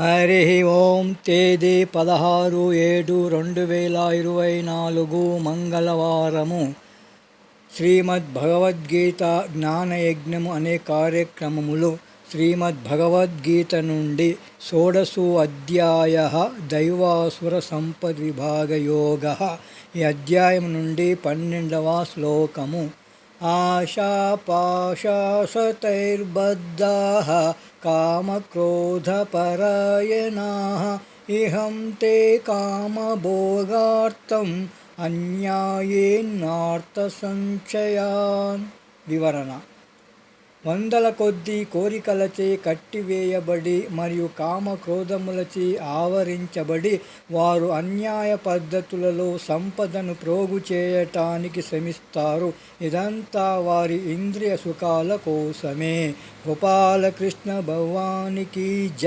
హరి ఓం తేదీ పదహారు ఏడు రెండు వేల ఇరవై నాలుగు మంగళవారము. శ్రీమద్ భగవద్గీత జ్ఞానయజ్ఞము అనే కార్యక్రమములు శ్రీమద్ భగవద్గీత నుండి షోడశో అధ్యాయ దైవాసుర సంపద్ విభాగ యోగ ఈ అధ్యాయం నుండి పన్నెండవ శ్లోకము. आशापाशासतैर्बद्धाः कामक्रोधपरायणाः। इहं ते कामभोगार्थम् अन्यायेन्नार्थसञ्चयान् विवरणा వందల కొద్ది కోరికలచే కట్టివేయబడి మరియు కామ క్రోధములచే ఆవరించబడి వారు అన్యాయ పద్ధతులలో సంపదను ప్రోగు చేయటానికి శ్రమిస్తారు. ఇదంతా వారి ఇంద్రియ సుఖాల కోసమే. గోపాలకృష్ణ భవానికి జ